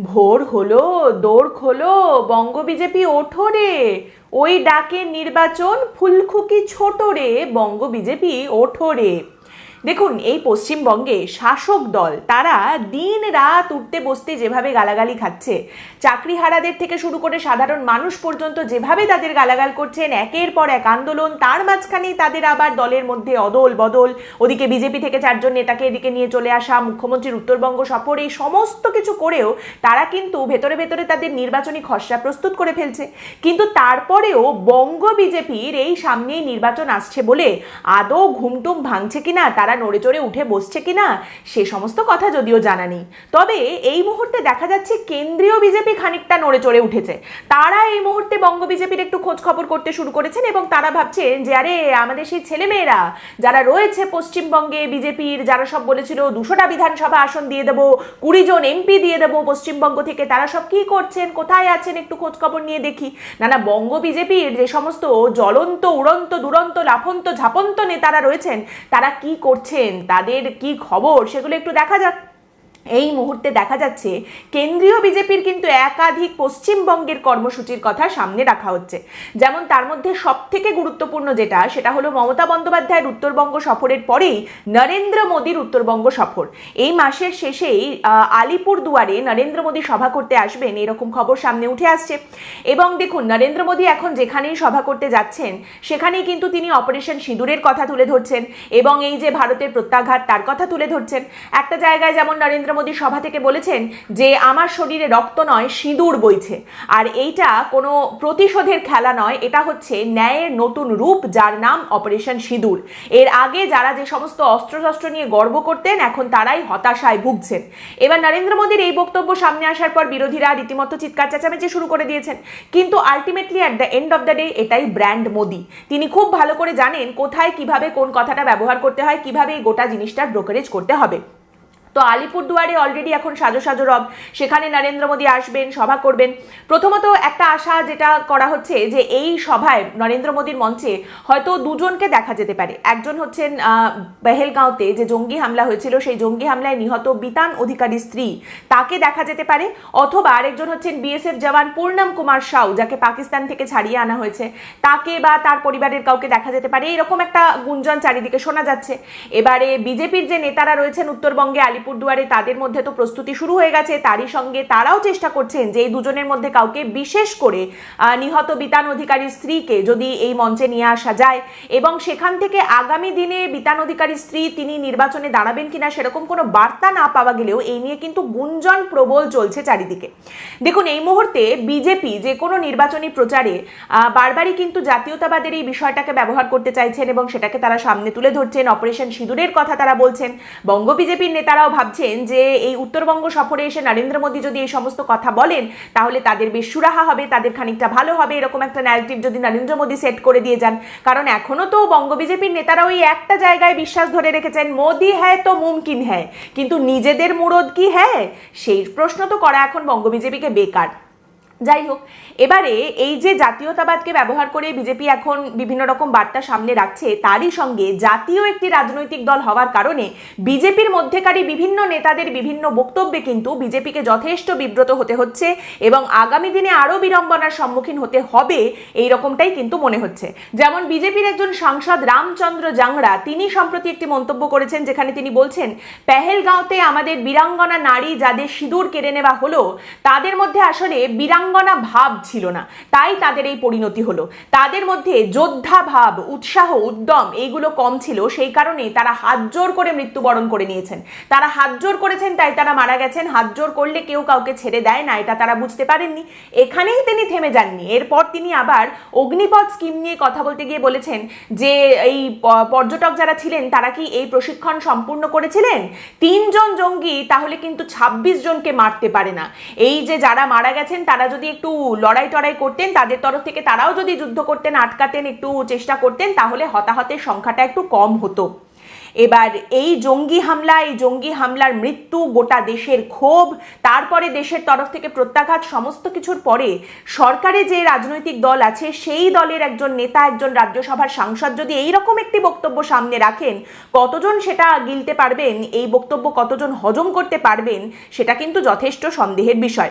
ভোর হলো দৌড় খোলো বঙ্গ বিজেপি ওঠো রে। ওই ডাকে নির্বাচন, ফুলখুকি ছোট রে বঙ্গ বিজেপি ওঠো রে। দেখুন, এই পশ্চিমবঙ্গে শাসক দল, তারা দিন রাত উঠতে বসতে যেভাবে গালাগালি খাচ্ছে, চাকরিহারাদের থেকে শুরু করে সাধারণ মানুষ পর্যন্ত যেভাবে তাদের গালাগাল করছেন, একের পর এক আন্দোলন, তার মাঝখানেই তাদের আবার দলের মধ্যে অদল বদল ওদিকে বিজেপি থেকে চারজন নেতাকে এদিকে নিয়ে চলে আসা, মুখ্যমন্ত্রীর উত্তরবঙ্গ সফর এই সমস্ত কিছু করেও তারা কিন্তু ভেতরে ভেতরে তাদের নির্বাচনী খসড়া প্রস্তুত করে ফেলছে। কিন্তু তারপরেও বঙ্গ বিজেপির এই সামনেই নির্বাচন আসছে বলে আদৌ ঘুমটুম ভাঙছে কিনা, তারা নড়ে চড়ে উঠে বসছে কিনা, সে সমস্ত কথা যদিও জানা নেই। তবে এই মুহূর্তে দেখা যাচ্ছে কেন্দ্রীয় বিজেপি খানিকটা নড়ে চড়ে উঠেছে। তারা এই মুহূর্তে বঙ্গ বিজেপির একটু খোঁজ খবর করতে শুরু করেছেন এবং তারা ভাবছেন যে, আরে, আমাদের সেই ছেলেমেয়েরা যারা রয়েছে পশ্চিমবঙ্গে বিজেপির, যারা সব বলেছিল দুশোটা বিধানসভা আসন দিয়ে দেবো, কুড়ি জন এমপি দিয়ে দেবো পশ্চিমবঙ্গ থেকে, তারা সব কি করছেন, কোথায় আছেন একটু খোঁজ খবর নিয়ে দেখি। না না বঙ্গ বিজেপির যে সমস্ত জ্বলন্ত, উড়ন্ত, দুরন্ত, লাফন্ত, ঝাপন্ত নেতারা রয়েছেন, তারা কি করছেন তাদের কি খবর সেগুলো একটু দেখা যাক। এই মুহূর্তে দেখা যাচ্ছে কেন্দ্রীয় বিজেপির কিন্তু একাধিক পশ্চিমবঙ্গের কর্মসূচির কথা সামনে রাখা হচ্ছে। যেমন তার মধ্যে সব থেকে গুরুত্বপূর্ণ যেটা, সেটা হলো মমতা বন্দ্যোপাধ্যায়ের উত্তরবঙ্গ সফরের পরেই নরেন্দ্র মোদীর উত্তরবঙ্গ সফর। এই মাসের শেষেই আলিপুর দুয়ারে নরেন্দ্র মোদী সভা করতে আসবেন এরকম খবর সামনে উঠে আসছে। এবং দেখুন, নরেন্দ্র মোদী এখন যেখানেই সভা করতে যাচ্ছেন, সেখানেই কিন্তু তিনি অপারেশন সিঁদুরের কথা তুলে ধরছেন এবং এই যে ভারতের প্রত্যাঘাত, তার কথা তুলে ধরছেন। একটা জায়গায় যেমন নরেন্দ্র মোদী সভা থেকে বলেছেন যে, আমার শরীরে রক্ত নয়, সিঁদুর বইছে। আর এইটা কোনো প্রতিশোধের খেলা নয়, এটা হচ্ছে ন্যায়ের নতুন রূপ, যার নাম অপারেশন সিঁদুর। এর আগে যারা যে সমস্ত অস্ত্রশস্ত্র নিয়ে গর্ব করতেন, এখন তারাই হতাশায় ভুগছেন। এবার নরেন্দ্র মোদীর এই বক্তব্য সামনে আসার পর বিরোধীরা রীতিমতো চিৎকার চেঁচামেচি শুরু করে দিয়েছেন। কিন্তু ultimately at the end of the day এটাই ব্র্যান্ড মোদি। তিনি খুব ভালো করে জানেন কোথায়, কীভাবে, কোন কথাটা ব্যবহার করতে হয়, কীভাবে এই গোটা জিনিসটার ব্রোকারেজ করতে হবে। তো আলিপুরদুয়ারে অলরেডি এখন সাজো সাজো রব। সেখানে নরেন্দ্র মোদী আসবেন, সভা করবেন। প্রথমত একটা আশা যেটা করা হচ্ছে যে এই সভায় নরেন্দ্র মোদীর মঞ্চে হয়তো দুজনকে দেখা যেতে পারে। একজন হচ্ছেন বেহেলগাঁওতে যে জঙ্গি হামলা হয়েছিল, সেই জঙ্গি হামলায় নিহত বিতান অধিকারী স্ত্রী তাকে দেখা যেতে পারে। অথবা আরেকজন হচ্ছেন বিএসএফ জওয়ান পূর্ণম কুমার সাউ, যাকে পাকিস্তান থেকে ছাড়িয়ে আনা হয়েছে। তাকে বা তার পরিবারের কাউকে দেখা যেতে পারে। এরকম একটা গুঞ্জন চারিদিকে শোনা যাচ্ছে। এবারে বিজেপির যে নেতারা রয়েছেন উত্তরবঙ্গে আলিপুরদুয়ারে তাদের মধ্যে তো প্রস্তুতি শুরু হয়ে গেছে। তারই সঙ্গে তারাও চেষ্টা করছেন যে এই দুজনের মধ্যে কাউকে বিশেষ করে নিহত বিতান অধিকারীর স্ত্রীকে যদি এই মঞ্চে নিয়ে আসা যায়। এবং সেখান থেকে আগামী দিনে বিতান অধিকারীর স্ত্রী তিনি নির্বাচনে দাঁড়াবেন কিনা সেরকম কোনো বার্তা না পাওয়া গেলেও এই নিয়ে কিন্তু গুঞ্জন প্রবল চলছে চারিদিকে। দেখুন, এই মুহূর্তে বিজেপি যে কোনো নির্বাচনী প্রচারে বারবারই কিন্তু জাতীয়তাবাদের এই বিষয়টাকে ব্যবহার করতে চাইছেন এবং সেটাকে তারা সামনে তুলে ধরছেন। অপারেশন সিঁদুরের কথা তারা বলছেন। বঙ্গ বিজেপির নেতারাও ভাবছেন যে এই উত্তরবঙ্গ সফরে এসে নরেন্দ্র মোদী যদি এই সমস্ত কথা বলেন, তাহলে তাদের বেশ সুরাহা হবে, তাদের খানিকটা ভালো হবে, এরকম একটা ন্যারেটিভ যদি নরেন্দ্র মোদী সেট করে দিয়ে যান। কারণ এখনও তো বঙ্গ বিজেপির নেতারা ওই একটা জায়গায় বিশ্বাস ধরে রেখেছেন, মোদি হ্যায় তো মুমকিন হ্যায়। কিন্তু নিজেদের মুরদ কি হ্যাঁ সেই প্রশ্ন তো করা এখন বঙ্গ বিজেপিকে বেকার। যাই হোক এবারে এই যে জাতীয়তাবাদকে ব্যবহার করে বিজেপি এখন বিভিন্ন রকম বার্তা সামনে রাখছে, তারই সঙ্গে জাতীয় একটি রাজনৈতিক দল হওয়ার কারণে বিজেপির মধ্যেকারী বিভিন্ন নেতাদের বিভিন্ন বক্তব্যে কিন্তু বিজেপিকে যথেষ্ট বিব্রত হতে হচ্ছে এবং আগামী দিনে আরও বিড়ম্বনার সম্মুখীন হতে হবে এই রকমটাই কিন্তু মনে হচ্ছে। যেমন বিজেপির একজন সাংসদ রামচন্দ্র জাংরা তিনি সম্প্রতি একটি মন্তব্য করেছেন যেখানে তিনি বলছেন, পেহেলগাঁওতে আমাদের বীরাঙ্গনা নারী যাদের সিঁদুর কেড়ে নেওয়া হলো, তাদের মধ্যে আসলে বীরাঙ্গনা ভাব ছিল না। তাই তাদের এই পরিণতি হলো। তাদের মধ্যে যোদ্ধা ভাব, উৎসাহ, উদ্যম এইগুলো কম ছিল। সেই কারণে তারা হাত জোর করে মৃত্যুবরণ করে নিয়েছেন। তারা হাত জোর করেছেন, তাই তারা মারা গেছেন। হাত জোর করলে কেউ কাউকে ছেড়ে দেয় না, এটা তারা বুঝতে পারেননি। এখানেই তিনি থেমে যাননি। এরপর তিনি আবার অগ্নিপথ স্কিম নিয়ে কথা বলতে গিয়ে বলেছেন যে, এই পর্যটক যারা ছিলেন, তারা কি এই প্রশিক্ষণ সম্পূর্ণ করেছিলেন? তিনজন জঙ্গি তাহলে কিন্তু ২৬ জনকে মারতে পারে না। এই যে যারা মারা গেছেন, তারা যদি একটু লড়াই টড়াই করতেন, তাদের তরফ থেকে তারাও যদি যুদ্ধ করতেন, আটকাতেন, একটু চেষ্টা করতেন, তাহলে হতাহতের সংখ্যাটা একটু কম হতো। এবার এই জঙ্গি হামলা, এই জঙ্গি হামলার মৃত্যু গোটা দেশের ক্ষোভ, তারপরে দেশের তরফ থেকে প্রত্যাঘাত, সমস্ত কিছুর পরে সরকারে যে রাজনৈতিক দল আছে, সেই দলের একজন নেতা, একজন রাজ্যসভার সাংসদ যদি এই রকম একটি বক্তব্য সামনে রাখেন, কতজন সেটা গিলতে পারবেন? এই বক্তব্য কতজন হজম করতে পারবেন? সেটা কিন্তু যথেষ্ট সন্দেহের বিষয়।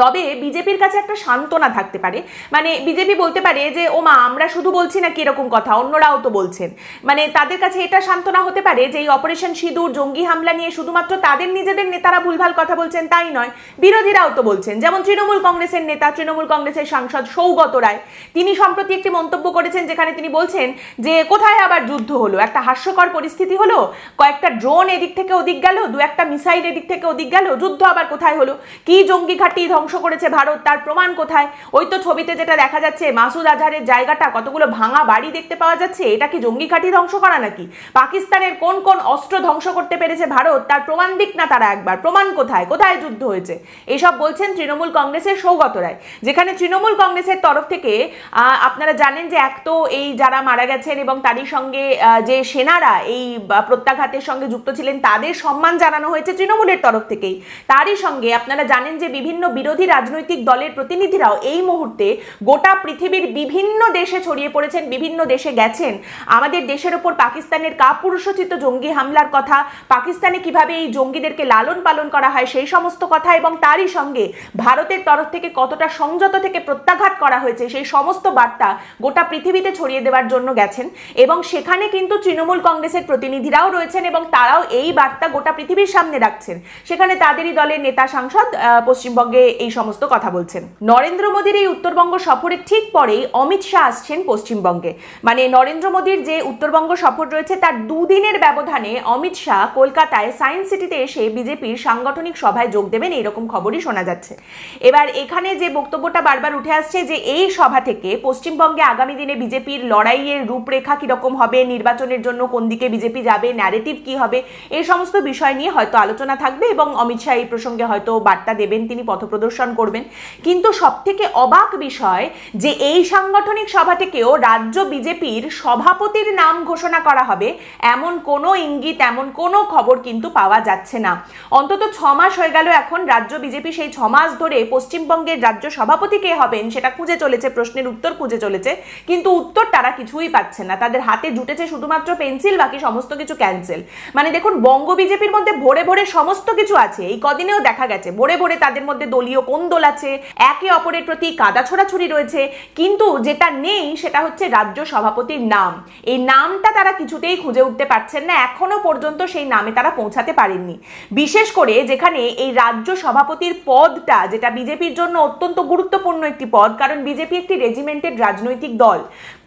তবে বিজেপির কাছে একটা সান্ত্বনা থাকতে পারে। মানে বিজেপি বলতে পারে যে, ও মা, আমরা শুধু বলছি না কীরকম কথা, অন্যরাও তো বলছেন। মানে তাদের কাছে এটা সান্ত্বনা হতে পারে যে, এই অপারেশন সিঁদুর, জঙ্গি হামলা নিয়ে শুধুমাত্র তাদের নিজেদের নেতারা ভুলভাল কথা বলছেন তাই নয়, বিরোধীরাও তো বলছেন। যেমন তৃণমূল কংগ্রেসের নেতা, তৃণমূল কংগ্রেসের সাংসদ সৌগত রায়, তিনি সম্প্রতি একটি মন্তব্য করেছেন যেখানে তিনি বলছেন যে, কোথায় আবার যুদ্ধ হলো? একটা হাস্যকর পরিস্থিতি হলো? কয়েকটা ড্রোন এদিক থেকে ওদিক গেল, দু একটা মিসাইল এদিক থেকে ওদিক গেল, যুদ্ধ আবার কোথায় হলো? কি জঙ্গি ঘাঁটি ধ্বংস করেছে ভারত, তার প্রমাণ কোথায়? ওই তো ছবিতে যেটা দেখা যাচ্ছে, মাসুদ আজহারের জায়গাটা, কতগুলো ভাঙা বাড়ি দেখতে পাওয়া যাচ্ছে, এটা কি জঙ্গি ঘাঁটি ধ্বংস করা নাকি? পাকিস্তানের কোন কোন অস্ত্র ধ্বংস করতে পেরেছে ভারত, তার প্রমাণ দিক না তারা একবার। প্রমাণ কোথায়? কোথায় যুদ্ধ হয়েছে? এসব বলছেন তৃণমূল কংগ্রেসের সৌগত রায়। যেখানে তৃণমূল কংগ্রেসের তরফ থেকে আপনারা জানেন যে এক তো এই যারা মারা গেছেন এবং তারই সঙ্গে যে সেনারা এই প্রত্যাঘাতের সঙ্গে যুক্ত ছিলেন, তাদের সম্মান জানানো হয়েছে তৃণমূলের তরফ থেকেই। তারই সঙ্গে আপনারা জানেন যে বিভিন্ন বিরোধী রাজনৈতিক দলের প্রতিনিধিরাও এই মুহূর্তে গোটা পৃথিবীর বিভিন্ন দেশে ছড়িয়ে পড়েছেন, বিভিন্ন দেশে গেছেন। আমাদের দেশের ওপর পাকিস্তানের কাপুরুষোচিত জঙ্গি হামলার কথা, পাকিস্তানে কীভাবে এই জঙ্গিদেরকে লালন পালন করা হয় সেই সমস্ত কথা এবং তারই সঙ্গে ভারতের তরফ থেকে কতটা সংযত থেকে প্রত্যাঘাত করা হয়েছে সেই সমস্ত বার্তা গোটা পৃথিবীতে ছড়িয়ে দেওয়ার জন্য গেছেন এবং সেখানে কিন্তু তৃণমূল কংগ্রেসের প্রতিনিধিরাও রয়েছেন এবং তারাও এই বার্তা গোটা পৃথিবীর সামনে রাখছেন। সেখানে তাদেরই দলের নেতা সাংসদ পশ্চিমবঙ্গে এই সমস্ত কথা বলছেন। নরেন্দ্র মোদীর এই উত্তরবঙ্গ সফরের ঠিক পরেই অমিত শাহ আসছেন পশ্চিমবঙ্গে। মানে নরেন্দ্র মোদীর যে উত্তরবঙ্গ সফর রয়েছে, তার দুদিনের ব্যবধানে অমিত শাহ কলকাতায় সায়েন্স সিটিতে এসে বিজেপির সাংগঠনিক সভায় যোগ দেবেন, এইরকম খবরই শোনা যাচ্ছে। এবার এখানে যে বক্তব্যটা বারবার উঠে আসছে যে, এই সভা থেকে পশ্চিমবঙ্গে আগামী দিনে বিজেপির লড়াইয়ের রূপরেখা কীরকম হবে, নির্বাচনের জন্য কোন দিকে বিজেপি যাবে ন্যারেটিভ কি হবে, এই সমস্ত বিষয় নিয়ে হয়তো আলোচনা থাকবে এবং অমিত শাহ এই প্রসঙ্গে হয়তো বার্তা দেবেন, তিনি পথপ্রদর্শন করবেন। কিন্তু সব থেকে অবাক বিষয় যে এই সাংগঠনিক সভা থেকেও রাজ্য বিজেপির সভাপতির নাম ঘোষণা করা হবে, এমন কোনো ইঙ্গিত, এমন কোনো খবর কিন্তু পাওয়া যাচ্ছে না। অন্তত ছ মাস হয়ে গেল এখন রাজ্য বিজেপি সেই ছ মাস ধরে পশ্চিমবঙ্গের রাজ্য সভাপতি কে হবেন সেটা খুঁজে চলেছে, প্রশ্নের উত্তর খুঁজে চলেছে, কিন্তু উত্তর তারা কিছুই পাচ্ছে না। তাদের হাতে জুটেছে শুধুমাত্র পেন্সিল, বাকি সমস্ত কিছু ক্যান্সেল। মানে দেখুন, বঙ্গ বিজেপির মধ্যে ভরে ভরে সমস্ত কিছু আছে। এই কদিনেও দেখা গেছে, ভরে ভরে তাদের মধ্যে দলীয় কোন্দল আছে, একে অপরের প্রতি কাদা ছোড়াছুড়ি রয়েছে, কিন্তু যেটা নেই সেটা হচ্ছে রাজ্য সভাপতির নাম। এই নামটা তারা কিছুতেই খুঁজে উঠতে পারছেন না, এখনও পর্যন্ত সেই নামে তারা পৌঁছাতে পারেননি। বিশেষ করে যেখানে এই রাজ্য সভাপতির পদটা, যেটা বিজেপির জন্য অত্যন্ত গুরুত্বপূর্ণ একটি পদ, কারণ বিজেপি একটি রেজিমেন্টেড রাজনৈতিক দল।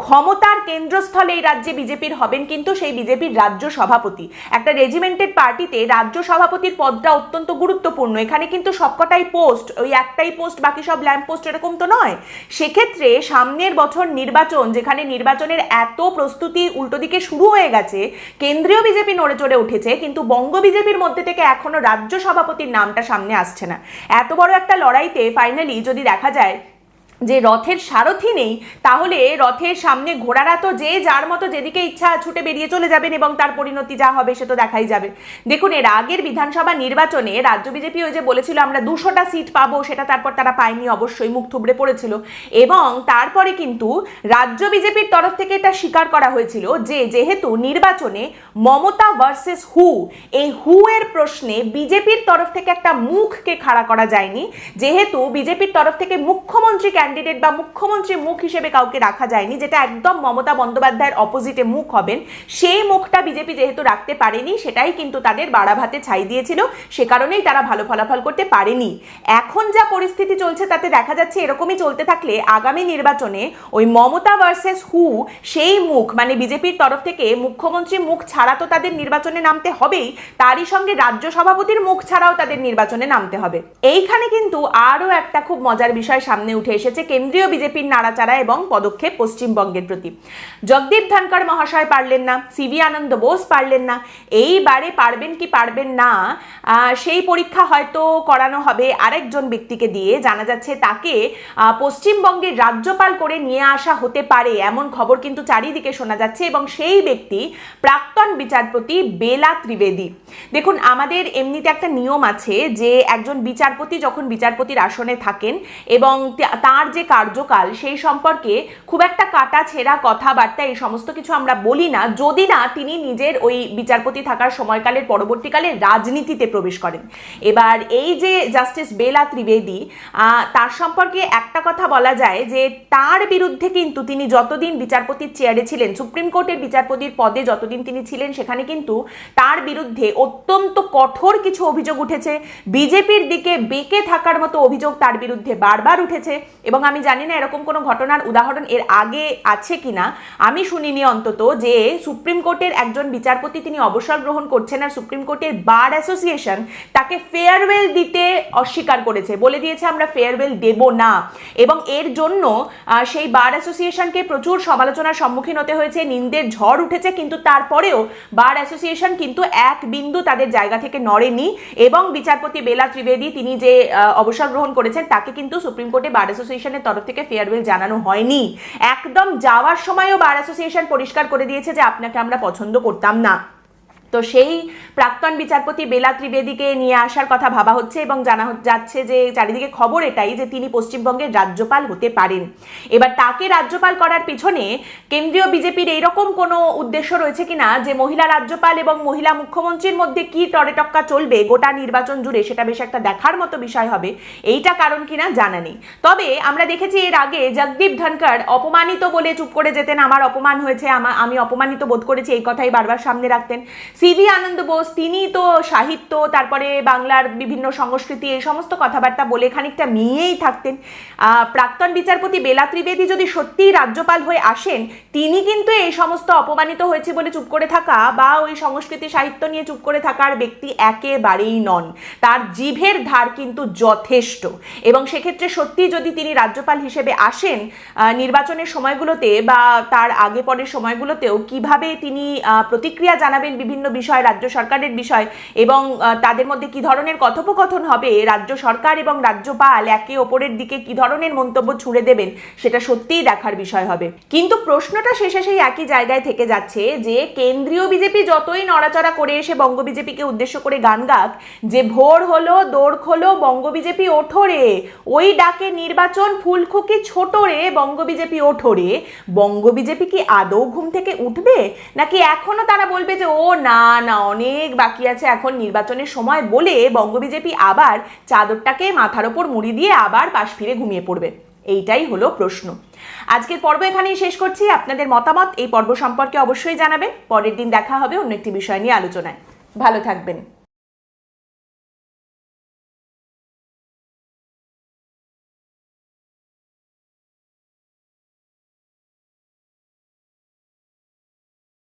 ক্ষমতার কেন্দ্রস্থলে এই রাজ্যে বিজেপির হবেন কিন্তু সেই বিজেপির রাজ্য সভাপতি। একটা রেজিমেন্টেড পার্টিতে রাজ্য সভাপতির পদটা অত্যন্ত গুরুত্বপূর্ণ, এখানে কিন্তু সবকটাই পোস্ট ওই একটাই পোস্ট বাকি সব ল্যাম্প পোস্ট এরকম তো নয়। সেক্ষেত্রে সামনের বছর নির্বাচন, যেখানে নির্বাচনের এত প্রস্তুতি উল্টো দিকে শুরু হয়ে গেছে, কেন্দ্রীয় বিজেপি নড়ে চড়ে উঠেছে, কিন্তু বঙ্গ বিজেপির মধ্যে থেকে এখনও রাজ্য সভাপতির নামটা সামনে আসছে না। এত বড় একটা লড়াইতে ফাইনালি যদি দেখা যায় যে রথের সারথি নেই, তাহলে রথের সামনে ঘোড়ারা তো যে যার মতো যেদিকে ইচ্ছা ছুটে বেরিয়ে চলে যাবেন এবং তার পরিণতি যা হবে সে তো দেখাই যাবে। দেখুন, এর আগের বিধানসভা নির্বাচনে রাজ্য বিজেপি ওই যে বলেছিল, আমরা দুশোটা সিট পাবো, সেটা তারপর তারা পায়নি, অবশ্যই মুখ থুবড়ে পড়েছিল। এবং তারপরে কিন্তু রাজ্য বিজেপির তরফ থেকে এটা স্বীকার করা হয়েছিল যে, যেহেতু নির্বাচনে মমতা ভার্সেস হু, এই হু এর প্রশ্নে বিজেপির তরফ থেকে একটা মুখকে খাড়া করা যায়নি। যেহেতু বিজেপির তরফ থেকে মুখ্যমন্ত্রী ক্যান্ডিডেট বা মুখ্যমন্ত্রী মুখ হিসেবে কাউকে রাখা যায়নি, যেটা একদম মমতা বন্দ্যোপাধ্যায়ের অপোজিটে মুখ হবেন, সেই মুখটা বিজেপি যেহেতু রাখতে পারেনি, সেটাই কিন্তু তাদের বাড়া ভাতে ছাই দিয়েছিল, সে কারণেই তারা ভালো ফলাফল করতে পারেনি। এখন যা পরিস্থিতি চলছে, তাতে দেখা যাচ্ছে এরকমই চলতে থাকলে আগামী নির্বাচনে ওই মমতা ভার্সেস হু সেই মুখ মানে বিজেপির তরফ থেকে মুখ্যমন্ত্রী মুখ ছাড়া তো তাদের নির্বাচনে নামতে হবেই, তারই সঙ্গে রাজ্য সভাপতির মুখ ছাড়াও তাদের নির্বাচনে নামতে হবে। এইখানে কিন্তু আরও একটা খুব মজার বিষয় সামনে উঠে এসেছে হয়েছে কেন্দ্রীয় বিজেপির নাড়াচাড়া এবং পদক্ষেপ পশ্চিমবঙ্গের প্রতি। জগদীপ ধনকর মহাশয় পারলেন না সিভি আনন্দ বোস পারলেন না, এইবারে পারবেন কি পারবেন না সেই পরীক্ষা হয়তো করানো হবে আরেকজন ব্যক্তিকে দিয়ে। জানা যাচ্ছে তাকে পশ্চিমবঙ্গের রাজ্যপাল করে নিয়ে আসা হতে পারে এমন খবর কিন্তু চারিদিকে শোনা যাচ্ছে এবং সেই ব্যক্তি প্রাক্তন বিচারপতি বেলা ত্রিবেদী। দেখুন, আমাদের এমনিতে একটা নিয়ম আছে যে একজন বিচারপতি যখন বিচারপতির আসনে থাকেন এবং তার যে কার্যকাল, সেই সম্পর্কে খুব একটা কাটা ছেঁড়া কথাবার্তা এই সমস্ত কিছু আমরা বলি না। যদি না, তিনি নিজের ওই বিচারপতি থাকার সময়কালের পরবর্তীকালে রাজনীতিতে প্রবেশ করেন। এবার এই যে জাস্টিস বেলা ত্রিবেদী তার সম্পর্কে একটা কথা বলা যায় যে, তার বিরুদ্ধে কিন্তু তিনি যতদিন বিচারপতির চেয়ারে ছিলেন, সুপ্রিম কোর্টের বিচারপতির পদে যতদিন তিনি ছিলেন, সেখানে কিন্তু তার বিরুদ্ধে অত্যন্ত কঠোর কিছু অভিযোগ উঠেছে। বিজেপির দিকে বেঁকে থাকার মতো অভিযোগ তার বিরুদ্ধে বারবার উঠেছে এবং আমি জানি না এরকম কোনো ঘটনার উদাহরণ এর আগে আছে কিনা। আমি শুনিনি অন্তত যে সুপ্রিম কোর্টের একজন বিচারপতি তিনি অবসর গ্রহণ করছেন আর সুপ্রিম কোর্টের বার অ্যাসোসিয়েশন তাকে ফেয়ারওয়েল দিতে অস্বীকার করেছে। বলে দিয়েছে, আমরা ফেয়ারওয়েল দেব না। এবং এর জন্য সেই বার অ্যাসোসিয়েশনকে প্রচুর সমালোচনার সম্মুখীন হতে হয়েছে। নিন্দের ঝড় উঠেছে, কিন্তু তারপরেও বার অ্যাসোসিয়েশন কিন্তু এক বিন্দু তাদের জায়গা থেকে নড়েনি এবং বিচারপতি বেলা ত্রিবেদী তিনি যে অবসর গ্রহণ করেছেন, তাকে কিন্তু সুপ্রিম কোর্টে বার অ্যাসোসিয়েশনের তরফ থেকে ফেয়ারওয়েল জানানো হয়নি। একদম যাওয়ার সময়ও বার অ্যাসোসিয়েশন পরিষ্কার করে দিয়েছে যে আপনাকে আমরা পছন্দ করতাম না। তো সেই প্রাক্তন বিচারপতি বেলা ত্রিবেদীকে নিয়ে আসার কথা ভাবা হচ্ছে এবং জানা যাচ্ছে যে চারিদিকে খবর এটাই যে তিনি পশ্চিমবঙ্গের রাজ্যপাল হতে পারেন। এবার তাকে রাজ্যপাল করার পিছনে কেন্দ্রীয় বিজেপির এইরকম কোনো উদ্দেশ্য রয়েছে কিনা? যে মহিলা রাজ্যপাল এবং মহিলা মুখ্যমন্ত্রীর মধ্যে কি টরেটক্কা চলবে? গোটা নির্বাচন জুড়ে সেটা বেশ একটা দেখার মতো বিষয় হবে। এইটা কারণ কিনা জানা নেই। তবে আমরা দেখেছি এর আগে জগদীপ ধনকর অপমানিত বলে চুপ করে যেতেন, আমার অপমান হয়েছে, আমা- আমি অপমানিত বোধ করেছি, এই কথাই বারবার সামনে রাখতেন। সিভি আনন্দ বোস, তিনি তো সাহিত্য, তারপরে বাংলার বিভিন্ন সংস্কৃতি, এই সমস্ত কথাবার্তা বলে খানিকটা নিয়েই থাকতেন। প্রাক্তন বিচারপতি বেলা ত্রিবেদী যদি সত্যিই রাজ্যপাল হয়ে আসেন, তিনি কিন্তু এই সমস্ত অপমানিত হয়েছে বলে চুপ করে থাকা বা ওই সংস্কৃতি সাহিত্য নিয়ে চুপ করে থাকার ব্যক্তি একেবারেই নন। তার জিভের ধার কিন্তু যথেষ্ট। এবং সেক্ষেত্রে সত্যি যদি তিনি রাজ্যপাল হিসেবে আসেন নির্বাচনের সময়গুলোতে বা তার আগে পরের সময়গুলোতেও কীভাবে তিনি প্রতিক্রিয়া জানাবেন বিভিন্ন বিষয়, রাজ্য সরকারের বিষয় এবং তাদের মধ্যে কি ধরনের কথোপকথন হবে? রাজ্য সরকার এবং রাজ্যপাল একে অপরের দিকে কি ধরনের মন্তব্য ছুড়ে দেবেন? সেটা সত্যিই দেখার বিষয় হবে। কিন্তু প্রশ্নটা শেষে সেই একই জায়গায় থেকে যাচ্ছে যে, কেন্দ্রীয় বিজেপি যতই নড়াচড়া করে এসে বঙ্গ বিজেপিকে উদ্দেশ্য করে গান গাক, যে ভোর হলো দৌড় খোলো, বঙ্গ বিজেপি ওঠো রে। ওই ডাকে নির্বাচন ফুলখুকি ছোট রে, বঙ্গ বিজেপি ওঠো রে। বঙ্গ বিজেপি কি আদৌ ঘুম থেকে উঠবে? নাকি এখনও তারা বলবে যে, ও না না অনেক বাকি আছে এখন নির্বাচনের সময় বলে বঙ্গ বিজেপি আবার চাদরটাকে মাথার ওপর মুড়ি দিয়ে আবার পাশ ফিরে ঘুমিয়ে পড়বে। এইটাই হলো প্রশ্ন। আজকের পর্ব এখানেই শেষ করছি। আপনাদের মতামত এই পর্ব সম্পর্কে অবশ্যই জানাবেন। পরের দিন দেখা হবে অন্য একটি বিষয় নিয়ে আলোচনায়। ভালো থাকবেন।